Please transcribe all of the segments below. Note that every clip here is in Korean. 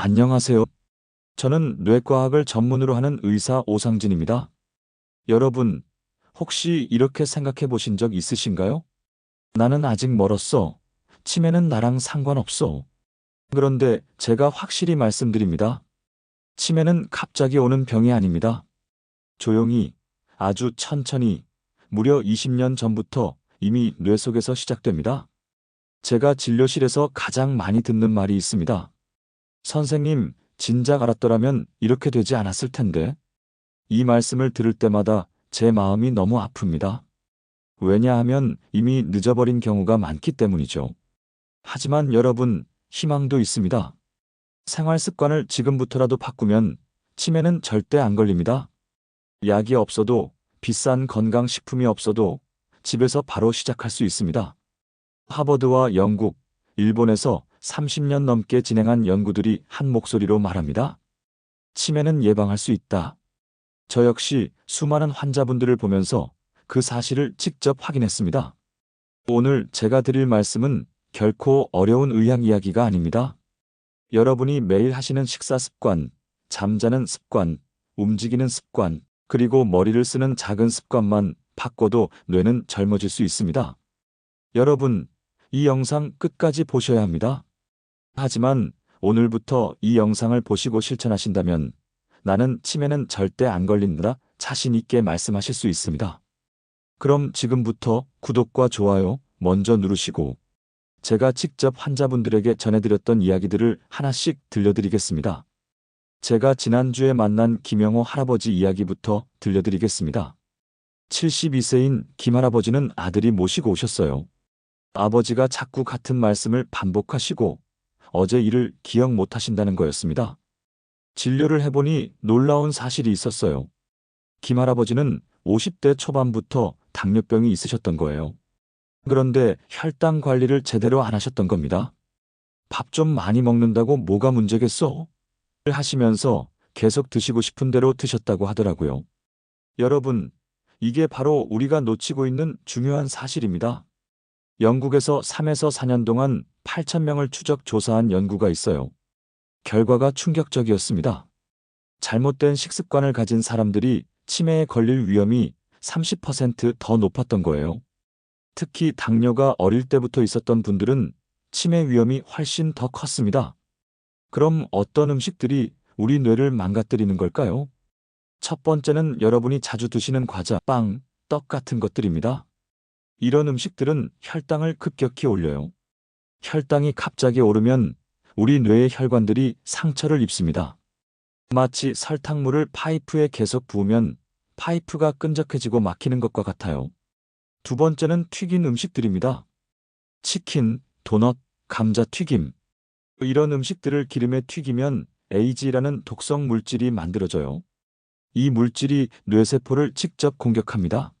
안녕하세요. 저는 뇌과학을 전문으로 하는 의사 오상진입니다. 여러분, 혹시 이렇게 생각해 보신 적 있으신가요? 나는 아직 멀었어. 치매는 나랑 상관없어. 그런데 제가 확실히 말씀드립니다. 치매는 갑자기 오는 병이 아닙니다. 조용히, 아주 천천히, 무려 20년 전부터 이미 뇌 속에서 시작됩니다. 제가 진료실에서 가장 많이 듣는 말이 있습니다. 선생님, 진작 알았더라면 이렇게 되지 않았을 텐데. 이 말씀을 들을 때마다 제 마음이 너무 아픕니다. 왜냐하면 이미 늦어버린 경우가 많기 때문이죠. 하지만 여러분, 희망도 있습니다. 생활 습관을 지금부터라도 바꾸면 치매는 절대 안 걸립니다. 약이 없어도 비싼 건강식품이 없어도 집에서 바로 시작할 수 있습니다. 하버드와 영국, 일본에서 30년 넘게 진행한 연구들이 한 목소리로 말합니다. 치매는 예방할 수 있다. 저 역시 수많은 환자분들을 보면서 그 사실을 직접 확인했습니다. 오늘 제가 드릴 말씀은 결코 어려운 의학 이야기가 아닙니다. 여러분이 매일 하시는 식사 습관, 잠자는 습관, 움직이는 습관, 그리고 머리를 쓰는 작은 습관만 바꿔도 뇌는 젊어질 수 있습니다. 여러분, 이 영상 끝까지 보셔야 합니다. 하지만 오늘부터 이 영상을 보시고 실천하신다면 나는 치매는 절대 안 걸린다 자신 있게 말씀하실 수 있습니다. 그럼 지금부터 구독과 좋아요 먼저 누르시고 제가 직접 환자분들에게 전해드렸던 이야기들을 하나씩 들려드리겠습니다. 제가 지난주에 만난 김영호 할아버지 이야기부터 들려드리겠습니다. 72세인 김 할아버지는 아들이 모시고 오셨어요. 아버지가 자꾸 같은 말씀을 반복하시고 어제 일을 기억 못 하신다는 거였습니다. 진료를 해보니 놀라운 사실이 있었어요. 김 할아버지는 50대 초반부터 당뇨병이 있으셨던 거예요. 그런데 혈당 관리를 제대로 안 하셨던 겁니다. 밥 좀 많이 먹는다고 뭐가 문제겠어? 하시면서 계속 드시고 싶은 대로 드셨다고 하더라고요. 여러분, 이게 바로 우리가 놓치고 있는 중요한 사실입니다. 영국에서 3에서 4년 동안 8,000명을 추적 조사한 연구가 있어요. 결과가 충격적이었습니다. 잘못된 식습관을 가진 사람들이 치매에 걸릴 위험이 30%더 높았던 거예요. 특히 당뇨가 어릴 때부터 있었던 분들은 치매 위험이 훨씬 더 컸습니다. 그럼 어떤 음식들이 우리 뇌를 망가뜨리는 걸까요? 첫 번째는 여러분이 자주 드시는 과자, 빵, 떡 같은 것들입니다. 이런 음식들은 혈당을 급격히 올려요. 혈당이 갑자기 오르면 우리 뇌의 혈관들이 상처를 입습니다. 마치 설탕물을 파이프에 계속 부으면 파이프가 끈적해지고 막히는 것과 같아요. 두 번째는 튀긴 음식들입니다. 치킨, 도넛, 감자 튀김. 이런 음식들을 기름에 튀기면 에이지라는 독성 물질이 만들어져요. 이 물질이 뇌세포를 직접 공격합니다.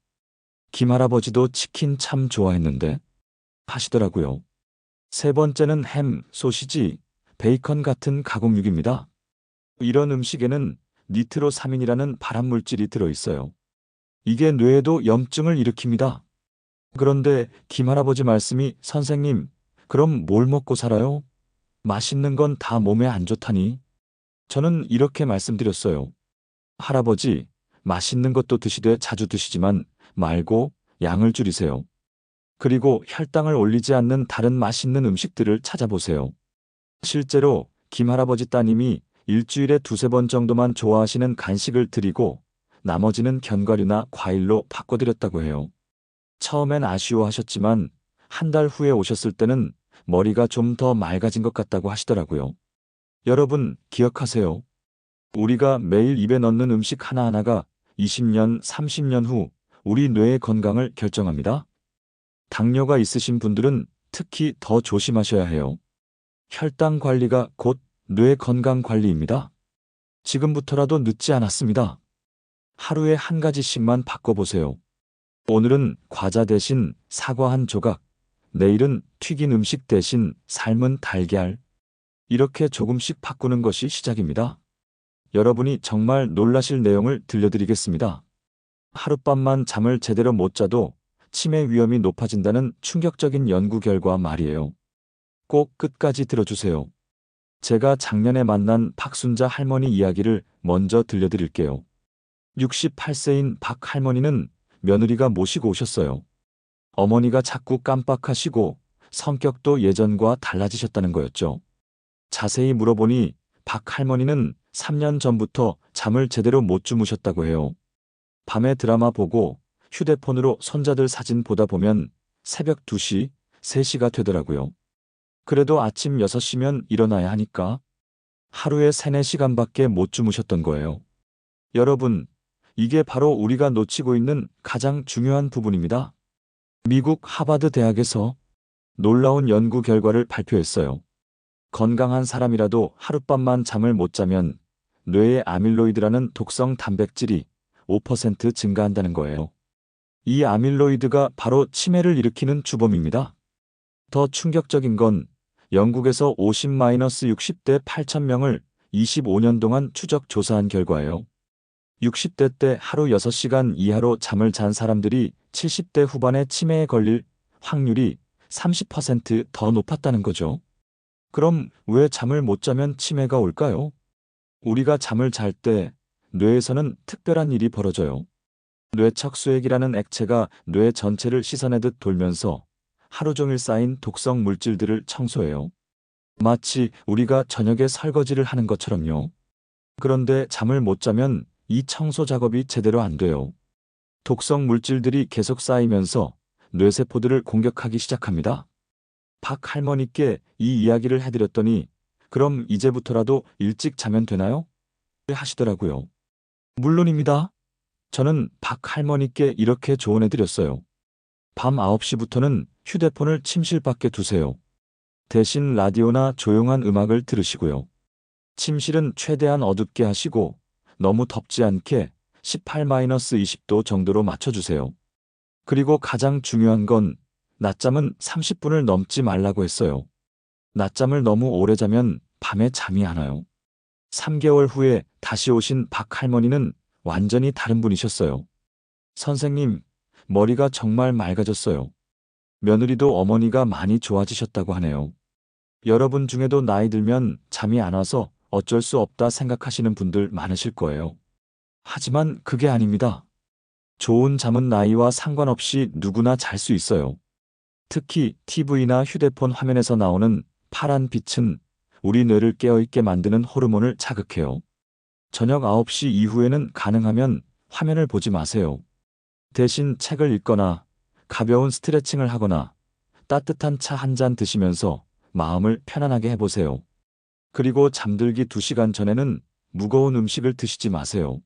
김 할아버지도 치킨 참 좋아했는데 하시더라고요. 세 번째는 햄, 소시지, 베이컨 같은 가공육입니다. 이런 음식에는 니트로사민이라는 발암물질이 들어있어요. 이게 뇌에도 염증을 일으킵니다. 그런데 김할아버지 말씀이 선생님, 그럼 뭘 먹고 살아요? 맛있는 건 다 몸에 안 좋다니. 저는 이렇게 말씀드렸어요. 할아버지, 맛있는 것도 드시되 자주 드시지만 말고 양을 줄이세요. 그리고 혈당을 올리지 않는 다른 맛있는 음식들을 찾아보세요. 실제로 김 할아버지 따님이 일주일에 두세 번 정도만 좋아하시는 간식을 드리고 나머지는 견과류나 과일로 바꿔드렸다고 해요. 처음엔 아쉬워하셨지만 한 달 후에 오셨을 때는 머리가 좀 더 맑아진 것 같다고 하시더라고요. 여러분, 기억하세요. 우리가 매일 입에 넣는 음식 하나하나가 20년, 30년 후 우리 뇌의 건강을 결정합니다. 당뇨가 있으신 분들은 특히 더 조심하셔야 해요. 혈당 관리가 곧 뇌 건강 관리입니다. 지금부터라도 늦지 않았습니다. 하루에 한 가지씩만 바꿔보세요. 오늘은 과자 대신 사과 한 조각, 내일은 튀긴 음식 대신 삶은 달걀. 이렇게 조금씩 바꾸는 것이 시작입니다. 여러분이 정말 놀라실 내용을 들려드리겠습니다. 하룻밤만 잠을 제대로 못 자도 치매 위험이 높아진다는 충격적인 연구 결과 말이에요. 꼭 끝까지 들어주세요. 제가 작년에 만난 박순자 할머니 이야기를 먼저 들려드릴게요. 68세인 박 할머니는 며느리가 모시고 오셨어요. 어머니가 자꾸 깜빡하시고 성격도 예전과 달라지셨다는 거였죠. 자세히 물어보니 박 할머니는 3년 전부터 잠을 제대로 못 주무셨다고 해요. 밤에 드라마 보고 휴대폰으로 손자들 사진 보다 보면 새벽 2시, 3시가 되더라고요. 그래도 아침 6시면 일어나야 하니까 하루에 3, 4시간밖에 못 주무셨던 거예요. 여러분, 이게 바로 우리가 놓치고 있는 가장 중요한 부분입니다. 미국 하버드 대학에서 놀라운 연구 결과를 발표했어요. 건강한 사람이라도 하룻밤만 잠을 못 자면 뇌의 아밀로이드라는 독성 단백질이 5% 증가한다는 거예요. 이 아밀로이드가 바로 치매를 일으키는 주범입니다. 더 충격적인 건 영국에서 50-60대 8,000명을 25년 동안 추적 조사한 결과예요. 60대 때 하루 6시간 이하로 잠을 잔 사람들이 70대 후반에 치매에 걸릴 확률이 30%더 높았다는 거죠. 그럼 왜 잠을 못 자면 치매가 올까요? 우리가 잠을 잘 때 뇌에서는 특별한 일이 벌어져요. 뇌척수액이라는 액체가 뇌 전체를 씻어내듯 돌면서 하루 종일 쌓인 독성 물질들을 청소해요. 마치 우리가 저녁에 설거지를 하는 것처럼요. 그런데 잠을 못 자면 이 청소 작업이 제대로 안 돼요. 독성 물질들이 계속 쌓이면서 뇌세포들을 공격하기 시작합니다. 박 할머니께 이 이야기를 해드렸더니 그럼 이제부터라도 일찍 자면 되나요? 하시더라고요. 물론입니다. 저는 박 할머니께 이렇게 조언해드렸어요. 밤 9시부터는 휴대폰을 침실 밖에 두세요. 대신 라디오나 조용한 음악을 들으시고요. 침실은 최대한 어둡게 하시고 너무 덥지 않게 18-20도 정도로 맞춰주세요. 그리고 가장 중요한 건 낮잠은 30분을 넘지 말라고 했어요. 낮잠을 너무 오래 자면 밤에 잠이 안 와요. 3개월 후에 다시 오신 박 할머니는 완전히 다른 분이셨어요. 선생님, 머리가 정말 맑아졌어요. 며느리도 어머니가 많이 좋아지셨다고 하네요. 여러분 중에도 나이 들면 잠이 안 와서 어쩔 수 없다 생각하시는 분들 많으실 거예요. 하지만 그게 아닙니다. 좋은 잠은 나이와 상관없이 누구나 잘 수 있어요. 특히 TV나 휴대폰 화면에서 나오는 파란 빛은 우리 뇌를 깨어있게 만드는 호르몬을 자극해요. 저녁 9시 이후에는 가능하면 화면을 보지 마세요. 대신 책을 읽거나 가벼운 스트레칭을 하거나 따뜻한 차 한 잔 드시면서 마음을 편안하게 해보세요. 그리고 잠들기 2시간 전에는 무거운 음식을 드시지 마세요.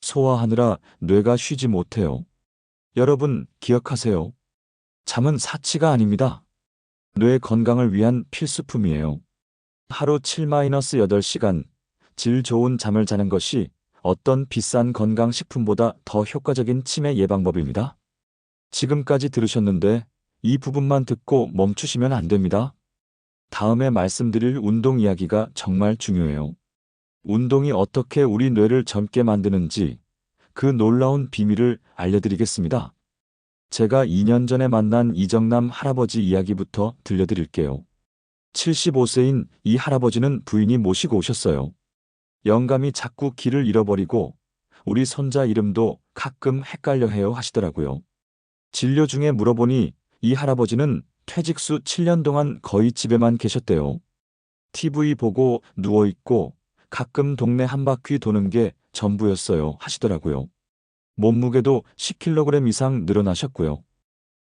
소화하느라 뇌가 쉬지 못해요. 여러분, 기억하세요. 잠은 사치가 아닙니다. 뇌 건강을 위한 필수품이에요. 하루 7-8시간 질 좋은 잠을 자는 것이 어떤 비싼 건강식품보다 더 효과적인 치매 예방법입니다. 지금까지 들으셨는데 이 부분만 듣고 멈추시면 안 됩니다. 다음에 말씀드릴 운동 이야기가 정말 중요해요. 운동이 어떻게 우리 뇌를 젊게 만드는지 그 놀라운 비밀을 알려드리겠습니다. 제가 2년 전에 만난 이정남 할아버지 이야기부터 들려드릴게요. 75세인 이 할아버지는 부인이 모시고 오셨어요. 영감이 자꾸 길을 잃어버리고 우리 손자 이름도 가끔 헷갈려 해요 하시더라고요. 진료 중에 물어보니 이 할아버지는 퇴직 후 7년 동안 거의 집에만 계셨대요. TV 보고 누워있고 가끔 동네 한 바퀴 도는 게 전부였어요 하시더라고요. 몸무게도 10kg 이상 늘어나셨고요.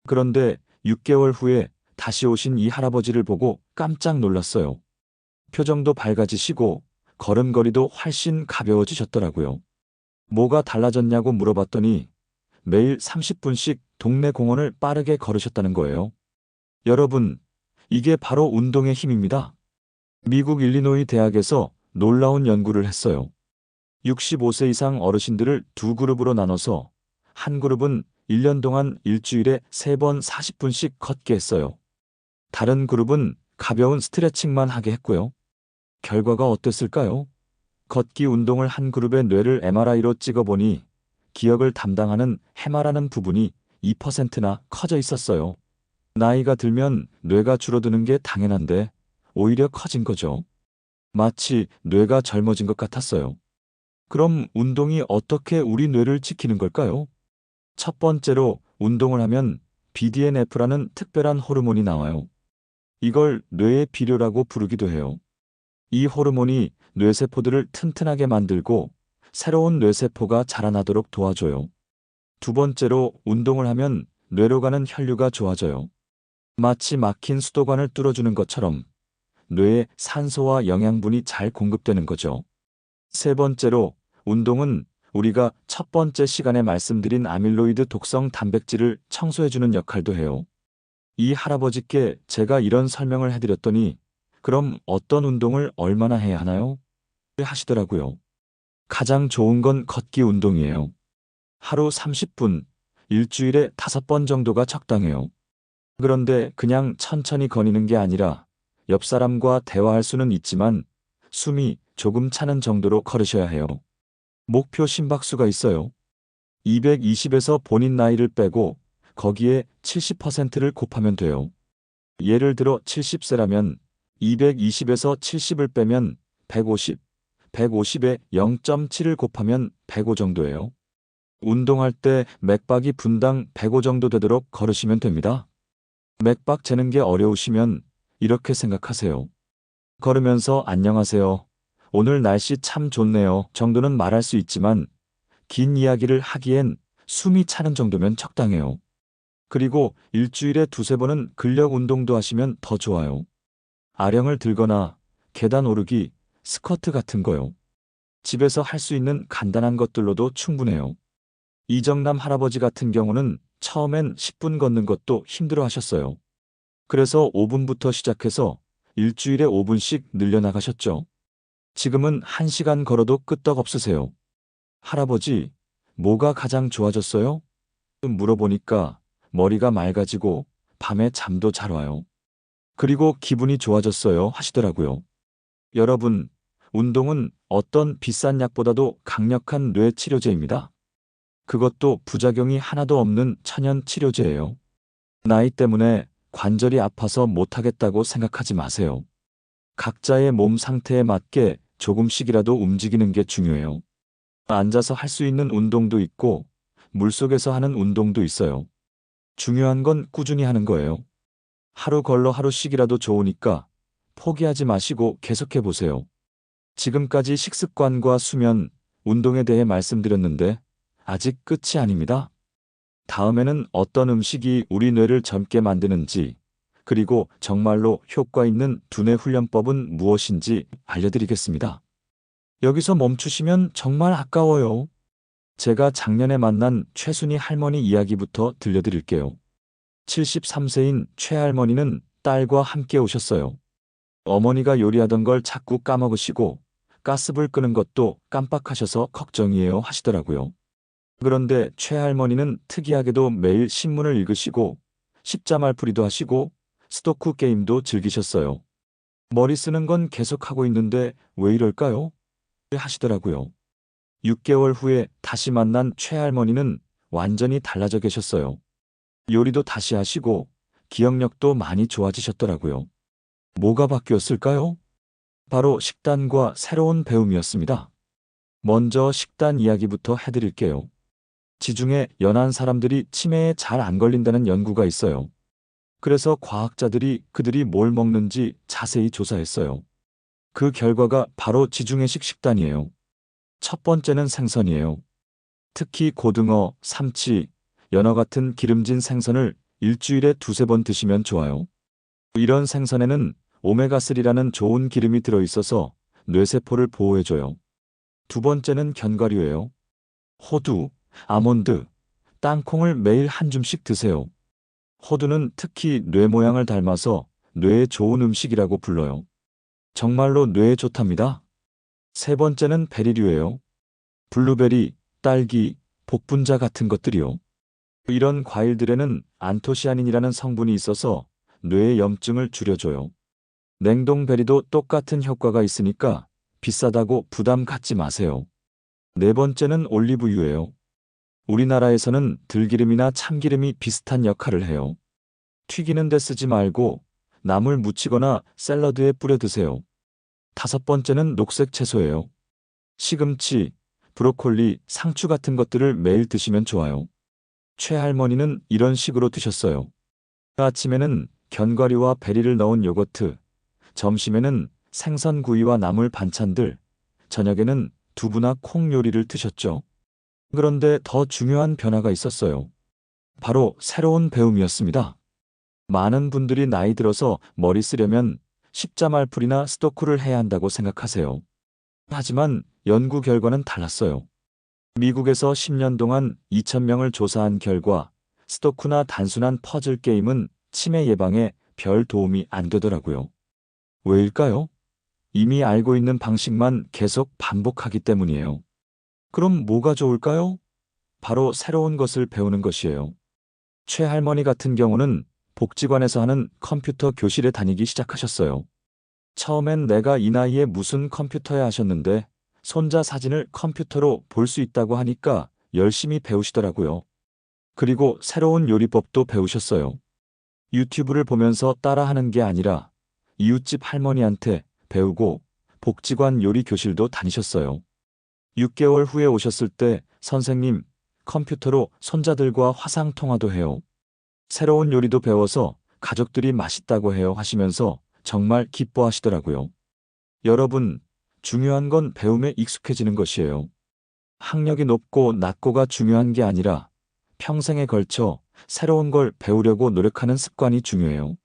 그런데 6개월 후에 다시 오신 이 할아버지를 보고 깜짝 놀랐어요. 표정도 밝아지시고 걸음걸이도 훨씬 가벼워지셨더라고요. 뭐가 달라졌냐고 물어봤더니 매일 30분씩 동네 공원을 빠르게 걸으셨다는 거예요. 여러분, 이게 바로 운동의 힘입니다. 미국 일리노이 대학에서 놀라운 연구를 했어요. 65세 이상 어르신들을 두 그룹으로 나눠서 한 그룹은 1년 동안 일주일에 3번 40분씩 걷게 했어요. 다른 그룹은 가벼운 스트레칭만 하게 했고요. 결과가 어땠을까요? 걷기 운동을 한 그룹의 뇌를 MRI로 찍어보니 기억을 담당하는 해마라는 부분이 2%나 커져 있었어요. 나이가 들면 뇌가 줄어드는 게 당연한데 오히려 커진 거죠. 마치 뇌가 젊어진 것 같았어요. 그럼 운동이 어떻게 우리 뇌를 지키는 걸까요? 첫 번째로 운동을 하면 BDNF라는 특별한 호르몬이 나와요. 이걸 뇌의 비료라고 부르기도 해요. 이 호르몬이 뇌세포들을 튼튼하게 만들고 새로운 뇌세포가 자라나도록 도와줘요. 두 번째로 운동을 하면 뇌로 가는 혈류가 좋아져요. 마치 막힌 수도관을 뚫어주는 것처럼 뇌에 산소와 영양분이 잘 공급되는 거죠. 세 번째로 운동은 우리가 첫 번째 시간에 말씀드린 아밀로이드 독성 단백질을 청소해주는 역할도 해요. 이 할아버지께 제가 이런 설명을 해드렸더니 그럼 어떤 운동을 얼마나 해야 하나요? 하시더라고요. 가장 좋은 건 걷기 운동이에요. 하루 30분, 일주일에 5번 정도가 적당해요. 그런데 그냥 천천히 거니는 게 아니라 옆 사람과 대화할 수는 있지만 숨이 조금 차는 정도로 걸으셔야 해요. 목표 심박수가 있어요. 220에서 본인 나이를 빼고 거기에 70%를 곱하면 돼요. 예를 들어 70세라면 220에서 70을 빼면 150, 150에 0.7을 곱하면 105 정도예요. 운동할 때 맥박이 분당 105 정도 되도록 걸으시면 됩니다. 맥박 재는 게 어려우시면 이렇게 생각하세요. 걸으면서 안녕하세요. 오늘 날씨 참 좋네요. 정도는 말할 수 있지만 긴 이야기를 하기엔 숨이 차는 정도면 적당해요. 그리고 일주일에 두세 번은 근력 운동도 하시면 더 좋아요. 아령을 들거나 계단 오르기, 스쿼트 같은 거요. 집에서 할 수 있는 간단한 것들로도 충분해요. 이정남 할아버지 같은 경우는 처음엔 10분 걷는 것도 힘들어 하셨어요. 그래서 5분부터 시작해서 일주일에 5분씩 늘려나가셨죠. 지금은 1시간 걸어도 끄떡 없으세요. 할아버지, 뭐가 가장 좋아졌어요? 물어보니까 머리가 맑아지고 밤에 잠도 잘 와요. 그리고 기분이 좋아졌어요 하시더라고요. 여러분, 운동은 어떤 비싼 약보다도 강력한 뇌 치료제입니다. 그것도 부작용이 하나도 없는 천연 치료제예요. 나이 때문에 관절이 아파서 못하겠다고 생각하지 마세요. 각자의 몸 상태에 맞게 조금씩이라도 움직이는 게 중요해요. 앉아서 할 수 있는 운동도 있고 물속에서 하는 운동도 있어요. 중요한 건 꾸준히 하는 거예요. 하루 걸러 하루씩이라도 좋으니까 포기하지 마시고 계속해 보세요. 지금까지 식습관과 수면, 운동에 대해 말씀드렸는데 아직 끝이 아닙니다. 다음에는 어떤 음식이 우리 뇌를 젊게 만드는지, 그리고 정말로 효과 있는 두뇌 훈련법은 무엇인지 알려드리겠습니다. 여기서 멈추시면 정말 아까워요. 제가 작년에 만난 최순희 할머니 이야기부터 들려드릴게요. 73세인 최할머니는 딸과 함께 오셨어요. 어머니가 요리하던 걸 자꾸 까먹으시고 가스불 끄는 것도 깜빡하셔서 걱정이에요 하시더라고요. 그런데 최할머니는 특이하게도 매일 신문을 읽으시고 십자말풀이도 하시고 스토크 게임도 즐기셨어요. 머리 쓰는 건 계속하고 있는데 왜 이럴까요? 하시더라고요. 6개월 후에 다시 만난 최할머니는 완전히 달라져 계셨어요. 요리도 다시 하시고 기억력도 많이 좋아지셨더라고요. 뭐가 바뀌었을까요? 바로 식단과 새로운 배움이었습니다. 먼저 식단 이야기부터 해드릴게요. 지중해 연한 사람들이 치매에 잘 안 걸린다는 연구가 있어요. 그래서 과학자들이 그들이 뭘 먹는지 자세히 조사했어요. 그 결과가 바로 지중해식 식단이에요. 첫 번째는 생선이에요. 특히 고등어, 삼치, 연어 같은 기름진 생선을 일주일에 두세 번 드시면 좋아요. 이런 생선에는 오메가3라는 좋은 기름이 들어있어서 뇌세포를 보호해줘요. 두 번째는 견과류예요. 호두, 아몬드, 땅콩을 매일 한 줌씩 드세요. 호두는 특히 뇌 모양을 닮아서 뇌에 좋은 음식이라고 불러요. 정말로 뇌에 좋답니다. 세 번째는 베리류예요. 블루베리, 딸기, 복분자 같은 것들이요. 이런 과일들에는 안토시아닌이라는 성분이 있어서 뇌의 염증을 줄여줘요. 냉동베리도 똑같은 효과가 있으니까 비싸다고 부담 갖지 마세요. 네 번째는 올리브유예요. 우리나라에서는 들기름이나 참기름이 비슷한 역할을 해요. 튀기는 데 쓰지 말고 나물 무치거나 샐러드에 뿌려 드세요. 다섯 번째는 녹색 채소예요. 시금치, 브로콜리, 상추 같은 것들을 매일 드시면 좋아요. 최할머니는 이런 식으로 드셨어요. 아침에는 견과류와 베리를 넣은 요거트, 점심에는 생선구이와 나물 반찬들, 저녁에는 두부나 콩 요리를 드셨죠. 그런데 더 중요한 변화가 있었어요. 바로 새로운 배움이었습니다. 많은 분들이 나이 들어서 머리 쓰려면 십자말풀이나 스토크를 해야 한다고 생각하세요. 하지만 연구 결과는 달랐어요. 미국에서 10년 동안 2,000명을 조사한 결과 스토크나 단순한 퍼즐 게임은 치매 예방에 별 도움이 안 되더라고요. 왜일까요? 이미 알고 있는 방식만 계속 반복하기 때문이에요. 그럼 뭐가 좋을까요? 바로 새로운 것을 배우는 것이에요. 최할머니 같은 경우는 복지관에서 하는 컴퓨터 교실에 다니기 시작하셨어요. 처음엔 내가 이 나이에 무슨 컴퓨터야 하셨는데 손자 사진을 컴퓨터로 볼 수 있다고 하니까 열심히 배우시더라고요. 그리고 새로운 요리법도 배우셨어요. 유튜브를 보면서 따라하는 게 아니라 이웃집 할머니한테 배우고 복지관 요리 교실도 다니셨어요. 6개월 후에 오셨을 때 선생님 컴퓨터로 손자들과 화상 통화도 해요. 새로운 요리도 배워서 가족들이 맛있다고 해요 하시면서 정말 기뻐하시더라고요. 여러분, 중요한 건 배움에 익숙해지는 것이에요. 학력이 높고 낮고가 중요한 게 아니라 평생에 걸쳐 새로운 걸 배우려고 노력하는 습관이 중요해요.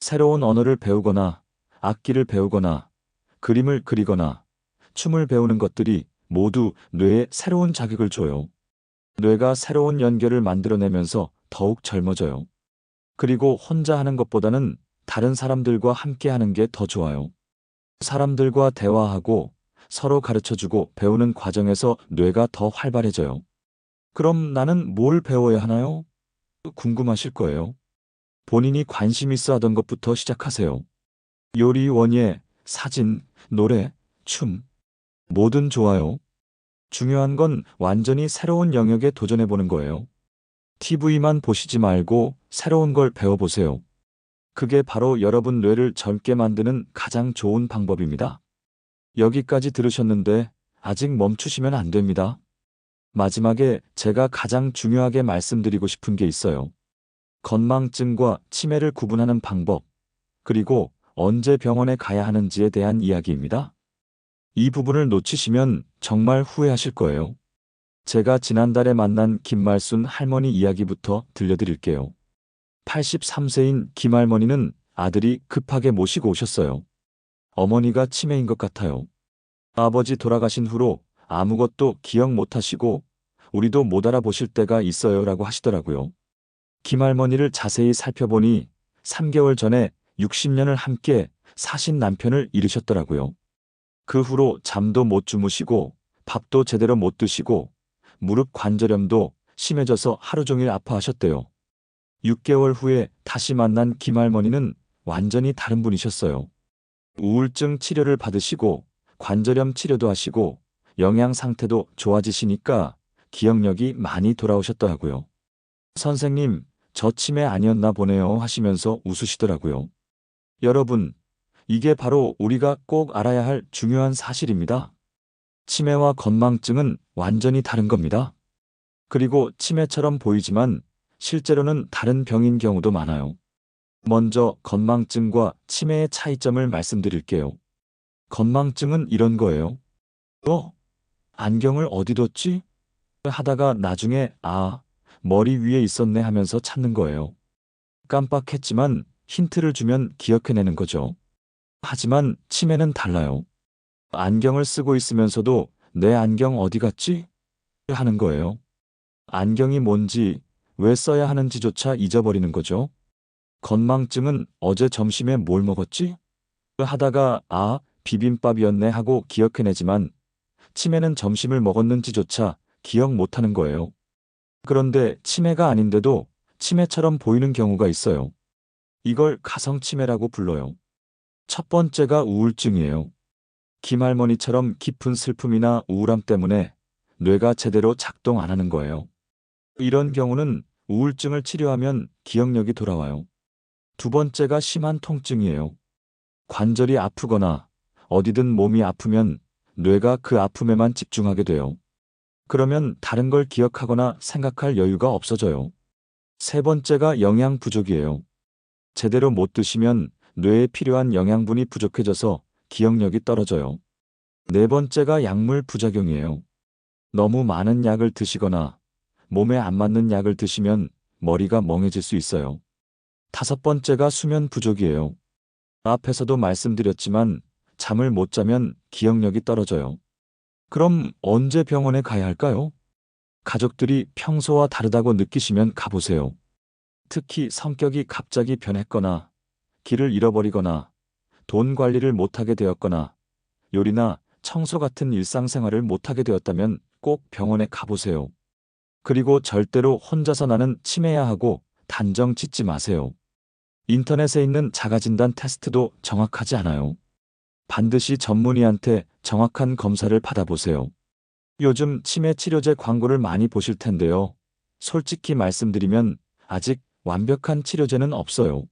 새로운 언어를 배우거나 악기를 배우거나 그림을 그리거나 춤을 배우는 것들이 모두 뇌에 새로운 자극을 줘요. 뇌가 새로운 연결을 만들어내면서 더욱 젊어져요. 그리고 혼자 하는 것보다는 다른 사람들과 함께 하는 게 더 좋아요. 사람들과 대화하고 서로 가르쳐주고 배우는 과정에서 뇌가 더 활발해져요. 그럼 나는 뭘 배워야 하나요? 궁금하실 거예요. 본인이 관심 있어 하던 것부터 시작하세요. 요리, 원예, 사진, 노래, 춤. 뭐든 좋아요. 중요한 건 완전히 새로운 영역에 도전해보는 거예요. TV만 보시지 말고 새로운 걸 배워보세요. 그게 바로 여러분 뇌를 젊게 만드는 가장 좋은 방법입니다. 여기까지 들으셨는데 아직 멈추시면 안 됩니다. 마지막에 제가 가장 중요하게 말씀드리고 싶은 게 있어요. 건망증과 치매를 구분하는 방법, 그리고 언제 병원에 가야 하는지에 대한 이야기입니다. 이 부분을 놓치시면 정말 후회하실 거예요. 제가 지난달에 만난 김말순 할머니 이야기부터 들려드릴게요. 83세인 김할머니는 아들이 급하게 모시고 오셨어요. 어머니가 치매인 것 같아요. 아버지 돌아가신 후로 아무것도 기억 못 하시고 우리도 못 알아보실 때가 있어요 라고 하시더라고요. 김할머니를 자세히 살펴보니 3개월 전에 60년을 함께 사신 남편을 잃으셨더라고요. 그 후로 잠도 못 주무시고 밥도 제대로 못 드시고 무릎 관절염도 심해져서 하루 종일 아파하셨대요. 6개월 후에 다시 만난 김할머니는 완전히 다른 분이셨어요. 우울증 치료를 받으시고 관절염 치료도 하시고 영양 상태도 좋아지시니까 기억력이 많이 돌아오셨더라고요. 선생님, 저 치매 아니었나 보네요 하시면서 웃으시더라고요. 여러분, 이게 바로 우리가 꼭 알아야 할 중요한 사실입니다. 치매와 건망증은 완전히 다른 겁니다. 그리고 치매처럼 보이지만 실제로는 다른 병인 경우도 많아요. 먼저 건망증과 치매의 차이점을 말씀드릴게요. 건망증은 이런 거예요. 어? 안경을 어디 뒀지? 하다가 나중에 아, 머리 위에 있었네 하면서 찾는 거예요. 깜빡했지만 힌트를 주면 기억해내는 거죠. 하지만 치매는 달라요. 안경을 쓰고 있으면서도 내 안경 어디 갔지? 하는 거예요. 안경이 뭔지, 왜 써야 하는지조차 잊어버리는 거죠. 건망증은 어제 점심에 뭘 먹었지? 하다가 아, 비빔밥이었네 하고 기억해내지만 치매는 점심을 먹었는지조차 기억 못하는 거예요. 그런데 치매가 아닌데도 치매처럼 보이는 경우가 있어요. 이걸 가성치매라고 불러요. 첫 번째가 우울증이에요. 김할머니처럼 깊은 슬픔이나 우울함 때문에 뇌가 제대로 작동 안 하는 거예요. 이런 경우는 우울증을 치료하면 기억력이 돌아와요. 두 번째가 심한 통증이에요. 관절이 아프거나 어디든 몸이 아프면 뇌가 그 아픔에만 집중하게 돼요. 그러면 다른 걸 기억하거나 생각할 여유가 없어져요. 세 번째가 영양 부족이에요. 제대로 못 드시면 뇌에 필요한 영양분이 부족해져서 기억력이 떨어져요. 네 번째가 약물 부작용이에요. 너무 많은 약을 드시거나 몸에 안 맞는 약을 드시면 머리가 멍해질 수 있어요. 다섯 번째가 수면 부족이에요. 앞에서도 말씀드렸지만 잠을 못 자면 기억력이 떨어져요. 그럼 언제 병원에 가야 할까요? 가족들이 평소와 다르다고 느끼시면 가보세요. 특히 성격이 갑자기 변했거나 길을 잃어버리거나 돈 관리를 못하게 되었거나 요리나 청소 같은 일상생활을 못하게 되었다면 꼭 병원에 가보세요. 그리고 절대로 혼자서 나는 치매야 하고 단정 짓지 마세요. 인터넷에 있는 자가진단 테스트도 정확하지 않아요. 반드시 전문의한테 정확한 검사를 받아보세요. 요즘 치매 치료제 광고를 많이 보실 텐데요. 솔직히 말씀드리면 아직 완벽한 치료제는 없어요.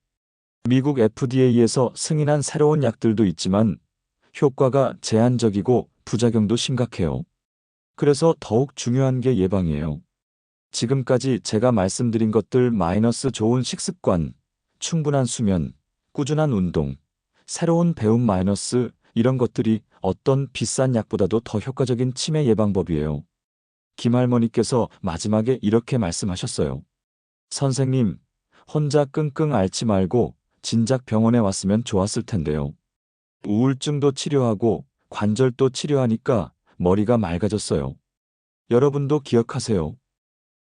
미국 FDA에서 승인한 새로운 약들도 있지만 효과가 제한적이고 부작용도 심각해요. 그래서 더욱 중요한 게 예방이에요. 지금까지 제가 말씀드린 것들 마이너스 좋은 식습관, 충분한 수면, 꾸준한 운동, 새로운 배움 마이너스 이런 것들이 어떤 비싼 약보다도 더 효과적인 치매 예방법이에요. 김할머니께서 마지막에 이렇게 말씀하셨어요. 선생님, 혼자 끙끙 앓지 말고 진작 병원에 왔으면 좋았을 텐데요. 우울증도 치료하고 관절도 치료하니까 머리가 맑아졌어요. 여러분도 기억하세요.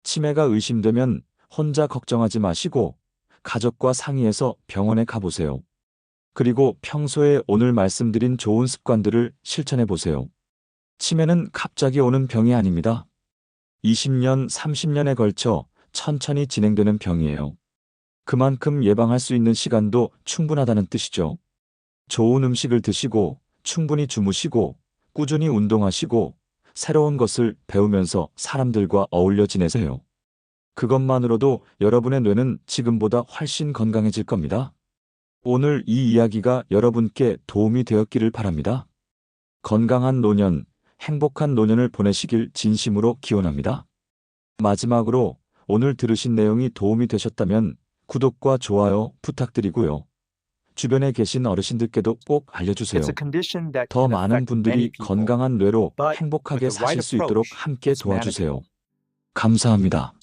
치매가 의심되면 혼자 걱정하지 마시고 가족과 상의해서 병원에 가보세요. 그리고 평소에 오늘 말씀드린 좋은 습관들을 실천해 보세요. 치매는 갑자기 오는 병이 아닙니다. 20년, 30년에 걸쳐 천천히 진행되는 병이에요. 그만큼 예방할 수 있는 시간도 충분하다는 뜻이죠. 좋은 음식을 드시고, 충분히 주무시고, 꾸준히 운동하시고, 새로운 것을 배우면서 사람들과 어울려 지내세요. 그것만으로도 여러분의 뇌는 지금보다 훨씬 건강해질 겁니다. 오늘 이 이야기가 여러분께 도움이 되었기를 바랍니다. 건강한 노년, 행복한 노년을 보내시길 진심으로 기원합니다. 마지막으로 오늘 들으신 내용이 도움이 되셨다면 구독과 좋아요 부탁드리고요. 주변에 계신 어르신들께도 꼭 알려주세요. 더 많은 분들이. 건강한 뇌로 행복하게 사실 수 있도록 함께 도와주세요. 감사합니다.